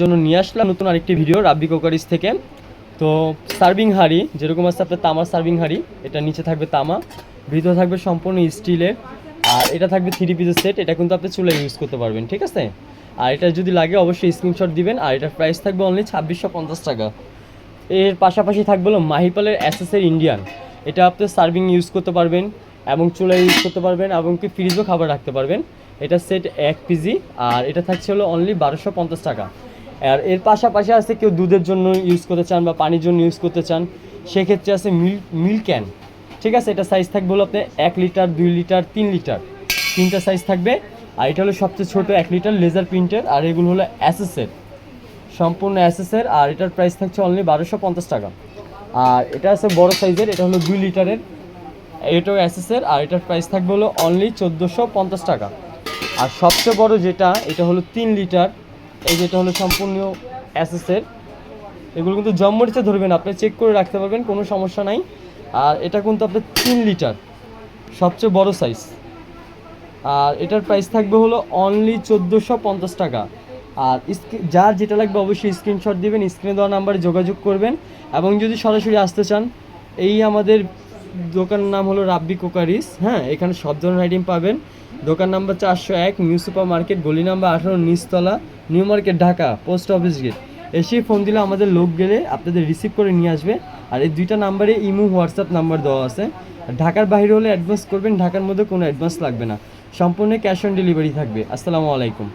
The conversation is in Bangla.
জন্য নিয়ে আসলাম নতুন আরেকটি ভিডিও রাব্বি কোকারিস থেকে। তো সার্ভিং হাঁড়ি, যেরকম আছে আপনার তামার সার্ভিং হাঁড়ি, এটা নিচে থাকবে তামা, ভিতরে থাকবে সম্পূর্ণ স্টিলের, আর এটা থাকবে থ্রি পিসের সেট এটা কিন্তু আপনি চুলে ইউজ করতে পারবেন, ঠিক আছে? আর এটা যদি লাগে অবশ্যই স্ক্রিনশট দিবেন, আর এটার প্রাইস থাকবে অনলি ছাব্বিশশো পঞ্চাশ টাকা। এর পাশাপাশি থাকবে হলো মাহিপালের অ্যাসেসের ইন্ডিয়ান এটা আপনি সার্ভিং ইউজ করতে পারবেন, এবং চুলায় ইউজ করতে পারবেন, এবং কি ফ্রিজও খাবার রাখতে পারবেন। এটা সেট এক পিজি আর এটা থাকছে হলো অনলি বারোশো পঞ্চাশ টাকা। আর এর পাশাপাশি আছে কেউ দুধের জন্য ইউজ করতে চান বা পানির জন্য ইউজ করতে চান, সেক্ষেত্রে আছে মিল্ক মিল্ক ক্যান ঠিক আছে? এটা সাইজ থাকবে হলো আপনি এক লিটার দুই লিটার তিন লিটার তিনটা সাইজ থাকবে। আর এটা হলো সবচেয়ে ছোটো এক লিটার লেজার প্রিন্টের আর এগুলো হলো অ্যাসেসের সম্পূর্ণ অ্যাসেসের আর এটার প্রাইস থাকছে অনলি বারোশো পঞ্চাশ টাকা। আর এটা আছে বড় সাইজের এটা হলো দুই লিটারের এটাও অ্যাসেসের আর এটার প্রাইস থাকবে হলো অনলি চোদ্দোশো পঞ্চাশ টাকা। আর সবচেয়ে বড় যেটা, এটা হলো তিন লিটার এই যেটা হলো সম্পূর্ণ অ্যাসেসের এগুলো কিন্তু জম্মরিচে ধরবেন, আপনি চেক করে রাখতে পারবেন, কোনো সমস্যা নাই। আর এটা কিন্তু আপনার তিন লিটার, সবচেয়ে বড় সাইজ আর এটার প্রাইস থাকবে হলো অনলি চোদ্দোশো পঞ্চাশ টাকা। আর যার যেটা লাগবে অবশ্যই স্ক্রিনশট দিবেন স্ক্রিনে দেওয়া নাম্বারে যোগাযোগ করবেন। এবং যদি সরাসরি আসতে চান, এই আমাদের দোকানের নাম হলো রাব্বি কোকারিস হ্যাঁ? এখানে সব ধরনের আইটেম পাবেন। দোকান নাম্বার চারশো এক, নিউ সুপার মার্কেট গলি নাম্বার আঠারো, নিচতলা, new market, Dhaka, post office gate. এসেই ফোন দিলে আমাদের লোক গেলে আপনাদের রিসিভ করে নিয়ে আসবে। আর এই দুইটা নাম্বারে ইমো, হোয়াটসঅ্যাপ নাম্বার দেওয়া আছে। ঢাকার বাইরে হলে অ্যাডভান্স করবেন, ঢাকার মধ্যে কোনো অ্যাডভান্স লাগবে না। সম্পূর্ণ ক্যাশ অন ডেলিভারি থাকবে। আসসালামু আলাইকুম।